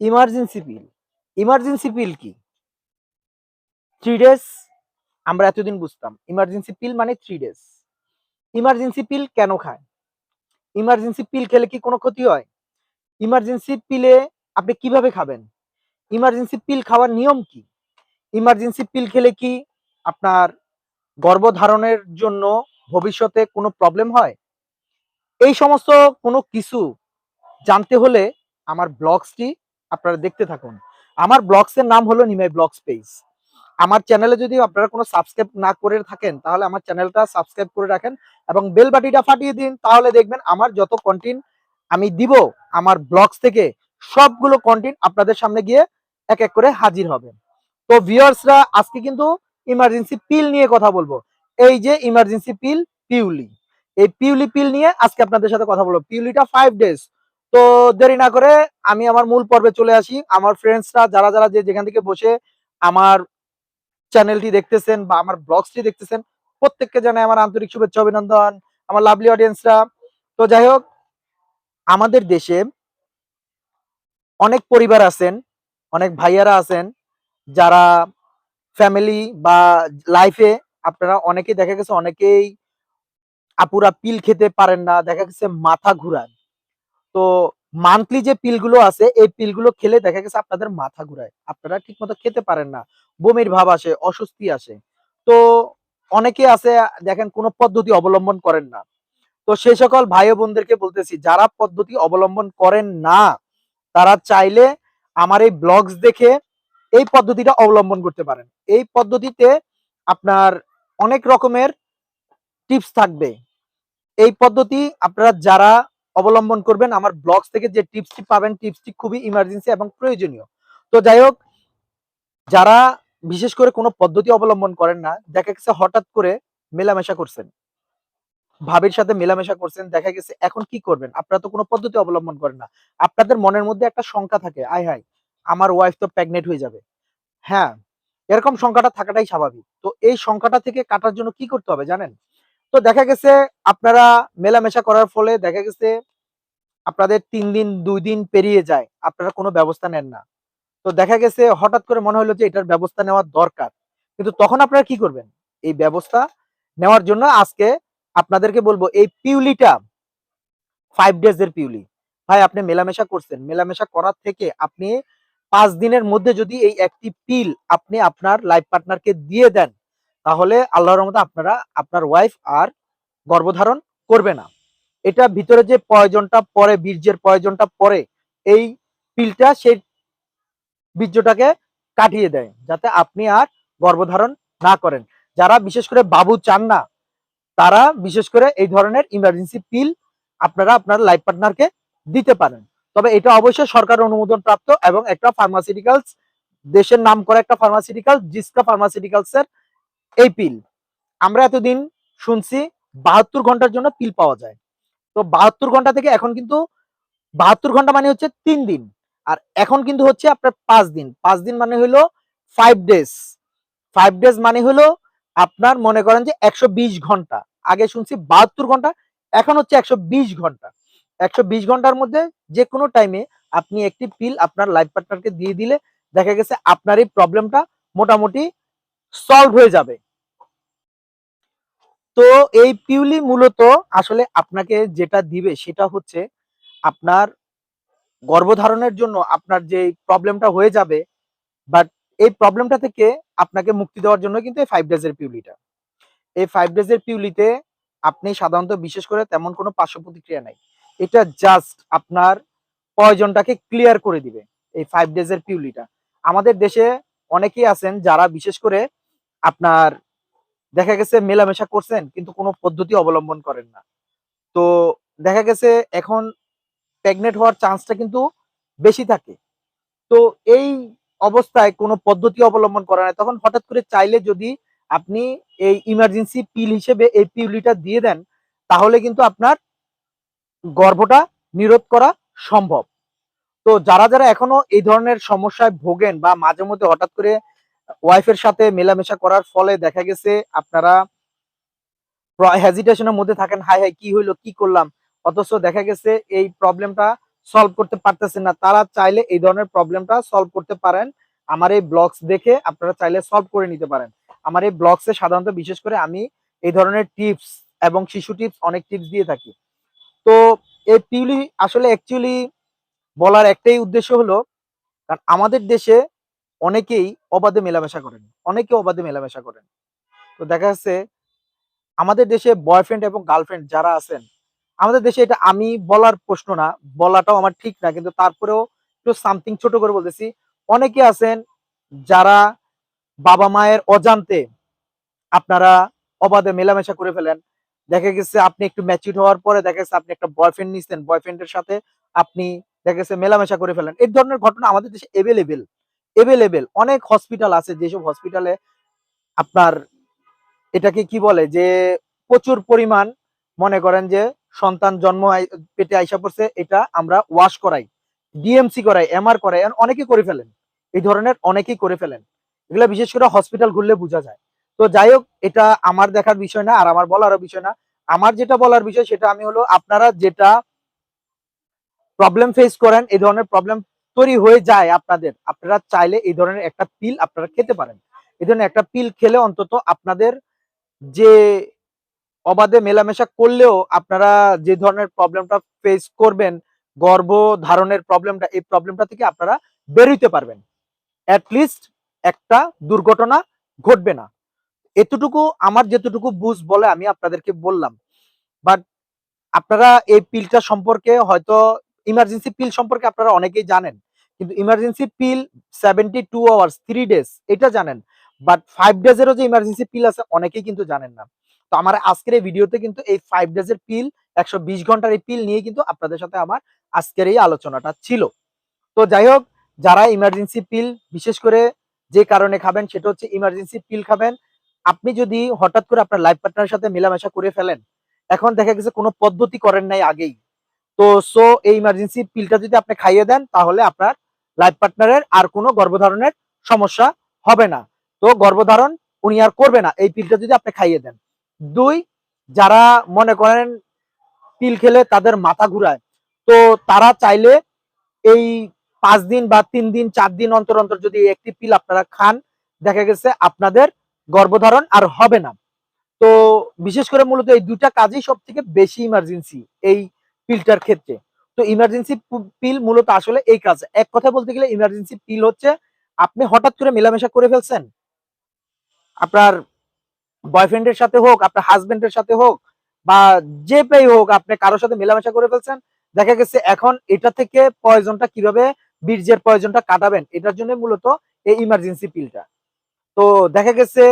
Emergency পিল emergency পিল কি? Three days আমরা এতদিন বুঝতাম। ইমার্জেন্সি পিল মানে থ্রি ডেজ ইমার্জেন্সি পিল কেন খায়? ইমার্জেন্সি পিল খেলে কি কোনো ক্ষতি হয়? ইমার্জেন্সি পিলে আপনি কীভাবে খাবেন? ইমার্জেন্সি পিল খাওয়ার নিয়ম কি? ইমার্জেন্সি পিল খেলে কি আপনার গর্ভধারণের জন্য ভবিষ্যতে কোনো প্রবলেম হয়? এই সমস্ত কোনো কিছু জানতে হলে আমার ব্লগসটি আপনারা দেখতে থাকুন। আমার ব্লগসের নাম হলো নিমাই ব্লগস পেজ আমার চ্যানেলে যদি আপনারা কোনো সাবস্ক্রাইব না করে থাকেন, তাহলে আমার চ্যানেলটা সাবস্ক্রাইব করে রাখেন এবং বেল বাটিটা ফাটিয়ে দিন, তাহলে দেখবেন আমার যত কন্টেন্ট আমি দিব, আমার ব্লগস থেকে সবগুলো কন্টেন্ট আপনাদের সামনে গিয়ে এক এক করে হাজির হবে। তো ভিউয়ার্সরা আজকে কিন্তু ইমার্জেন্সি পিল নিয়ে কথা বলব। এই যে ইমার্জেন্সি পিল পিউলি। এই পিউলি পিল নিয়ে আজকে আপনাদের সাথে কথা বলব। পিউলিটা ফাইভ ডেজ তো দেরি না করে আমি আমার মূল পর্বে চলে আসি। আমার ফ্রেন্ডসরা যারা যারা যে যেখান থেকে বসে আমার চ্যানেলটি দেখতেছেন বা আমার ব্লগসটি দেখতেছেন, প্রত্যেককে জানাই আমার আন্তরিক শুভেচ্ছা, অভিনন্দন, আমার লাভলি অডিয়েন্সরা তো যাই হোক, আমাদের দেশে অনেক পরিবার আছেন, অনেক ভাইয়ারা আছেন, যারা ফ্যামিলি বা লাইফে আপনারা অনেকেই, দেখা গেছে অনেকেই আপুরা পিল খেতে পারেন না, দেখা গেছে মাথা ঘুরায় তো মান্থলি যে পিলগুলো আছে, এই পিলগুলো খেলে দেখা গেছে আপনাদের মাথা ঘুরায়। আপনারা ঠিকমতো খেতে পারেন না। বমির ভাব আসে, অস্বস্তি আসে। তো অনেকে আছে, দেখেন কোনো পদ্ধতি অবলম্বন করেন না। তো সেই সকল ভাই বোনদেরকে বলতেছি, যারা পদ্ধতি অবলম্বন করেন না, তারা চাইলে আমার এই ব্লগস দেখে এই পদ্ধতিটা অবলম্বন করতে পারেন। এই পদ্ধতিতে আপনার অনেক রকমের টিপস থাকবে। এই পদ্ধতি আপনারা যারা অবলম্বন করবেন। আমার ব্লগস থেকে যে টিপসটি পাবেন টিপসটি খুবই ইমার্জেন্সি এবং প্রয়োজনীয়। তো যাই হোক, যারা বিশেষ করে কোনো পদ্ধতি অবলম্বন করেন না, দেখা গেছে হঠাৎ করে মেলামেশা করছেন। ভাবির সাথে মেলামেশা করছেন, দেখা গেছে এখন কি করবেন? আপনারা তো কোনো পদ্ধতি অবলম্বন করেন না। আপনাদের মনের মধ্যে একটা শঙ্কা থাকে, আয় হায়, আমার ওয়াইফ তো প্রেগনেন্ট হয়ে যাবে। হ্যাঁ এরকম সংখ্যাটা থাকাটাই স্বাভাবিক। তো এই সংখ্যাটা থেকে কাটার জন্য কি করতে হবে জানেন? তো দেখা গেছে আপনারা মেলামেশা করার ফলে দেখা গেছে আপনাদের তিন দিন, দুই দিন পেরিয়ে যায়। আপনারা কোনো ব্যবস্থা নেন না। তো দেখা গেছে হঠাৎ করে মনে হলো যে এটার ব্যবস্থা নেওয়ার দরকার। কিন্তু তখন আপনারা কি করবেন? এই ব্যবস্থা নেওয়ার জন্য আজকে আপনাদেরকে বলব, এই পিউলিটা ফাইভ ডেজ এর পিউলি। ভাই, আপনি মেলামেশা করছেন। মেলামেশা করার থেকে আপনি পাঁচ দিনের মধ্যে যদি এই একটি পিল আপনি আপনার লাইফ পার্টনারকে দিয়ে দেন তাহলে আল্লাহর রহমতে আপনারা আপনার ওয়াইফ আর গর্ভধারণ করবে না। এটা ভিতরে যে প্রয়োজনটা পরে, বীর্যের প্রয়োজনটা পরে, এই পিলটা সেই বীর্যটাকে কাটিয়ে দেয়, যাতে আপনি আর গর্ভধারণ না করেন। যারা বিশেষ করে বাবু চান না, তারা বিশেষ করে এই ধরনের ইমার্জেন্সি পিল আপনারা আপনার লাইফ পার্টনারকে দিতে পারেন। তবে এটা অবশ্যই সরকার অনুমোদন প্রাপ্ত এবং একটা ফার্মাসিউটিক্যালস দেশের নাম করা একটা ফার্মাসিউটিক্যাল জিসকা ফার্মাসিউটিক্যালস এর এই পিল। আমরা এতদিন শুনছি বাহাত্তর ঘণ্টার জন্য পিল পাওয়া যায়। তো বাহাত্তর ঘণ্টা থেকে এখন কিন্তু বাহাত্তর ঘণ্টা মানে হচ্ছে তিন দিন। আর এখন কিন্তু হচ্ছে আপনার পাঁচ দিন। পাঁচ দিন মানে হলো ফাইভ ডেজ ফাইভ ডেজ মানে হলো আপনার মনে করেন যে একশো বিশ ঘণ্টা। আগে শুনছি বাহাত্তর ঘণ্টা, এখন হচ্ছে একশো বিশ ঘণ্টা। একশো বিশ ঘণ্টার মধ্যে যে কোনো টাইমে আপনি একটি পিল আপনার লাইফ পার্টনারকে দিয়ে দিলে দেখা গেছে আপনার এই প্রবলেমটা মোটামুটি সলভ হয়ে যাবে। তো এই পিউলি মূলত আসলে আপনাকে যেটা দিবে সেটা হচ্ছে আপনার গর্ভধারণের জন্য আপনার যে প্রবলেমটা হয়ে যাবে বাট এই প্রবলেমটা থেকে আপনাকে মুক্তি দেওয়ার জন্য কিন্তু এই ফাইভ ডেজ এর পিউলিটা। এই ফাইভ ডেজ এর পিউলিতে আপনি সাধারণত বিশেষ করে তেমন কোনো পার্শ্ব প্রতিক্রিয়া নাই। এটা জাস্ট আপনার প্রয়োজনটাকে ক্লিয়ার করে দিবে এই ফাইভ ডেজ এর পিউলিটা। আমাদের দেশে অনেকেই আছেন যারা বিশেষ করে আপনার দেখা গেছে মেলামেশা করছেন, কিন্তু কোনো পদ্ধতি অবলম্বন করেন না। তো দেখা গেছে এখন প্রেগনেন্ট হওয়ার চান্সটা কিন্তু বেশি থাকে। তো এই অবস্থায় কোনো পদ্ধতি অবলম্বন করা নাই। তখন হঠাৎ করে চাইলে যদি আপনি এই ইমার্জেন্সি পিল হিসেবে এই পিউলিটা দিয়ে দেন, তাহলে কিন্তু আপনার গর্ভটা নিরোধ করা সম্ভব। তো যারা যারা এখনও এই ধরনের সমস্যায় ভোগেন বা মাঝে মধ্যে হঠাৎ করে ওয়াইফের সাথে মেলামেশা করার ফলে দেখা গেছে আপনারা হেজিটেশনের মধ্যে থাকেন হাই হাই কি হইল, কি করলাম? অথচ দেখা গেছে এই প্রবলেমটা সলভ করতে পারতেছেন না। তারা চাইলে এই ধরনের প্রবলেমটা সলভ করতে পারেন। আমার এই ব্লগস দেখে আপনারা চাইলে সলভ করে নিতে পারেন। আমার এই ব্লগসে সাধারণত বিশেষ করে আমি এই ধরনের টিপস এবং শিশু টিপস অনেক টিপস দিয়ে থাকি। তো এই পিউলি আসলে অ্যাকচুয়ালি বলার একটাই উদ্দেশ্য হলো, কারণ আমাদের দেশে অনেকেই অবাধে মেলামেশা করেন। অনেকে অবাধে মেলামেশা করেন। তো দেখা যাচ্ছে, আমাদের দেশে বয়ফ্রেন্ড এবং গার্লফ্রেন্ড যারা আছেন, আমাদের দেশে এটা আমি বলার প্রশ্ন না, বলাটাও আমার ঠিক না, কিন্তু তারপরেও একটু সামথিং ছোট করে বলতেছি। অনেকে আছেন যারা বাবা মায়ের অজান্তে আপনারা অবাধে মেলামেশা করে ফেলেন। দেখা গেছে আপনি একটু ম্যাচিউর হওয়ার পরে দেখা গেছে আপনি একটা বয়ফ্রেন্ড নিচ্ছেন বয়ফ্রেন্ডের সাথে আপনি দেখা গেছে মেলামেশা করে ফেলেন। এই ধরনের ঘটনা আমাদের দেশে এভেলেবেল এভেলেবেল অনেক হসপিটাল আছে যেসব হসপিটালে আপনার এটাকে কি বলে যে প্রচুর পরিমাণ মনে করেন যে সন্তান জন্ম পেটে আইসা পড়ছে, এটা আমরা ওয়াশ করাই ডিএমসি করাই এমআর করাই অনেকেই করে ফেলেন। এই ধরনের অনেকেই করে ফেলেন। এগুলো বিশেষ করে হসপিটাল ঘুরলে বোঝা যায়। তো যাই হোক, এটা আমার দেখার বিষয় না, আর আমার বলারও বিষয় না। আমার যেটা বলার বিষয় সেটা আমি হলো, আপনারা যেটা প্রবলেম ফেস করেন, এই ধরনের প্রবলেম তৈরি হয়ে যায় আপনাদের। আপনারা চাইলে এই ধরনের একটা পিল আপনারা খেতে পারেন। এই ধরনের একটা পিল খেলে অন্তত আপনাদের যে অবাধে মেলামেশা করলেও আপনারা যে ধরনের প্রবলেমটা ফেস করবেন, গর্ভ ধারণের প্রবলেমটা, এই প্রবলেমটা থেকে আপনারা বেরোইতে পারবেন। লিস্ট একটা দুর্ঘটনা ঘটবে না। এতটুকু, আমার যেতটুকু বুঝ বলে আমি আপনাদেরকে বললাম। বাট আপনারা এই পিলটা সম্পর্কে হয়তো ইমার্জেন্সি পিল সম্পর্কে আপনারা অনেকেই জানেন। কিন্তু emergency pill seventy two hours three days এটা জানেন। বাট ফাইভ ডেজেরও যে ইমার্জেন্সি পিল আছে, অনেকেই কিন্তু জানেন না। তো আমার আজকের এই ভিডিওতে কিন্তু এই ফাইভ ডেজের পিল একশো বিশ ঘণ্টার এই পিল নিয়ে কিন্তু আপনাদের সাথে আমার আজকের এই আলোচনাটা ছিল। তো যাই হোক, যারা ইমার্জেন্সি পিল বিশেষ করে যে কারণে খাবেন, সেটা হচ্ছে ইমার্জেন্সি পিল খাবেন। আপনি যদি হঠাৎ করে আপনার লাইফ পার্টনারের সাথে মেলামেশা করে ফেলেন, এখন দেখা গেছে কোনো পদ্ধতি করেন নাই আগেই। তো সো এই ইমার্জেন্সি পিলটা যদি আপনি খাইয়ে দেন, তাহলে আপনার লাইফ পার্টনারের আর কোনো গর্ভধারণের সমস্যা হবে না। তো গর্ভধারণ উনি আর করবে না। এই পিলটা যদি আপনি খাইয়ে দেন। দুই, যারা মনে করেন পিল খেলে তাদের মাথা ঘুরায়, তো তারা চাইলে এই পাঁচ দিন বা তিন দিন, চার দিন অন্তর অন্তর যদি একটি পিল আপনারা খান, দেখা গেছে আপনাদের গর্ভধারণ আর হবে না। তো বিশেষ করে মূলত এই দুটা কাজই সব থেকে বেশি ইমার্জেন্সি এই পিলটার ক্ষেত্রে। তো ইমার্জেন্সি পিল মূলত আসলে এই কাজ। এক কথা বলতে গেলে ইমার্জেন্সি পিল হচ্ছে, আপনি হঠাৎ করে মেলামেশা করে ফেলছেন। আপনার বয়ফ্রেন্ডের সাথে হোক, আপনার হাজবেন্ডের সাথে হোক, বা যে পেয়ে হোক, আপনি কারোর সাথে মেলামেশা করে ফেলছেন, দেখা গেছে এখন এটা থেকে প্রয়োজনটা কীভাবে, বীর্যের প্রয়োজনটা কাটাবেন, এটার জন্য মূলত এই ইমার্জেন্সি পিলটা তো দেখা গেছে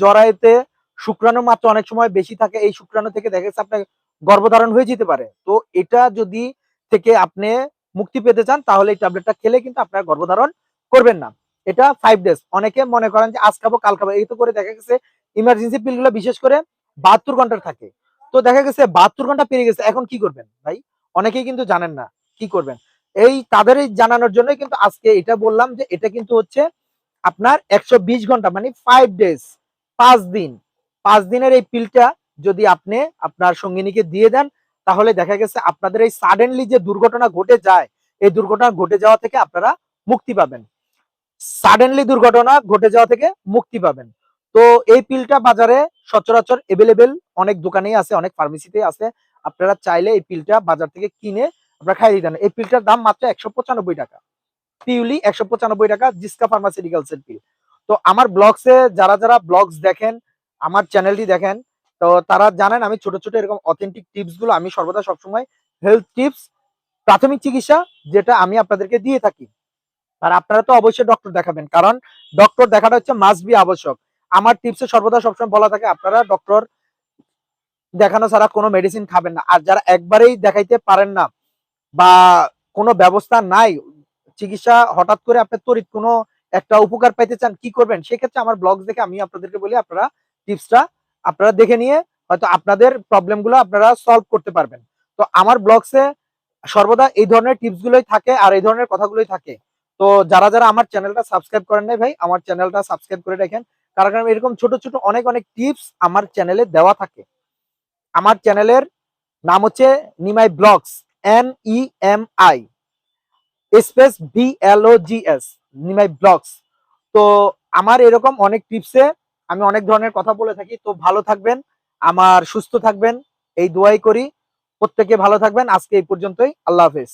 জরায়ুতে শুক্রাণু মাত্রা অনেক সময় বেশি থাকে, এই শুক্রাণু থেকে দেখা গেছে আপনার গর্ভধারণ হয়ে যেতে পারে। তো এটা যদি থেকে আপনি মুক্তি পেতে চান, তাহলে এই ট্যাবলেটটা খেলে কিন্তু আপনার গর্ভধারণ করবেন না। এটা ফাইভ ডেজ অনেকে মনে করেন যে, আজ খাব, কাল খাব। এই তো করে দেখা গেছে ইমার্জেন্সি পিলগুলো বিশেষ করে বাহাত্তর ঘণ্টার থাকে। তো দেখা গেছে, বাহাত্তর ঘণ্টা পেরিয়ে গেছে, এখন কি করবেন ভাই? অনেকেই কিন্তু জানেন না কি করবেন। এই তাদেরই জানানোর জন্যই কিন্তু আজকে এটা বললাম যে, এটা কিন্তু হচ্ছে আপনার একশো বিশ ঘণ্টা মানে ফাইভ ডেজ পাঁচ দিন। পাঁচ দিনের এই পিলটা যদি আপনি আপনার সঙ্গিনীকে দিয়ে দেন তাহলে দেখা গেছে আপনাদের এই সাডেনলি যে দুর্ঘটনা ঘটে যায়, এই দুর্ঘটনা ঘটে যাওয়া থেকে আপনারা মুক্তি পাবেন। সাডেনলি দুর্ঘটনা ঘটে যাওয়া থেকে মুক্তি পাবেন। তো এই পিলটা বাজারে সচরাচর এভেলেবেল অনেক দোকানেই আছে, অনেক ফার্মেসিতে আছে। আপনারা চাইলে এই পিলটা বাজার থেকে কিনে আপনারা খাইয়ে দিতে এই পিলটার দাম মাত্র একশো পঁচানব্বই টাকা। পিউলি একশো পঁচানব্বই টাকা জিসকা ফার্মাসিউটিক্যালস এর পিল। তো আমার ব্লগসে যারা যারা ব্লগস দেখেন, আমার চ্যানেলটি দেখেন তো তারা জানেন আমি ছোট ছোট এরকম অথেন্টিক টিপসগুলো আমি সর্বদা সবসময় হেলথ টিপস প্রাথমিক চিকিৎসা যেটা আমি আপনাদেরকে দিয়ে থাকি। আর আপনারা তো অবশ্যই ডক্টর দেখাবেন, কারণ ডক্টর দেখাটা হচ্ছে মাস্ট বি আবশ্যক। আমার টিপসে সর্বদা সবসময় বলা থাকে, আপনারা ডক্টর দেখানো ছাড়া কোনো মেডিসিন খাবেন না। আর যারা একবারেই দেখাইতে পারেন না বা কোনো ব্যবস্থা নাই, চিকিৎসা হঠাৎ করে আপনি তড়িৎ কোনো একটা উপকার পাইতে চান, কি করবেন? সেক্ষেত্রে আমার ব্লগ দেখে আমি আপনাদেরকে বলি, আপনারা টিপসটা আপনারা দেখে নিয়ে হয়তো আপনাদের প্রবলেমগুলো আপনারা সলভ করতে পারবেন। তো আমার ব্লগসে সর্বদা এই ধরনের টিপস গুলোই থাকে আর এই ধরনের কথাগুলোই থাকে। তো যারা যারা আমার চ্যানেলটা সাবস্ক্রাইব করেন নাই ভাই, আমার চ্যানেলটা সাবস্ক্রাইব করে রাখেন। কারণ এরকম ছোট ছোট অনেক অনেক টিপস আমার চ্যানেলে দেওয়া থাকে। আমার চ্যানেলের নাম হচ্ছে Nimai blogs N E M I space B L O G S Nimai blogs তো আমার এরকম অনেক টিপসে আমি অনেক ধরনের কথা বলে থাকি, তো ভালো থাকবেন, আমার সুস্থ থাকবেন, এই দোয়াই করি। প্রত্যেকে ভালো থাকবেন, আজকে এই পর্যন্তই, আল্লাহ হাফেজ।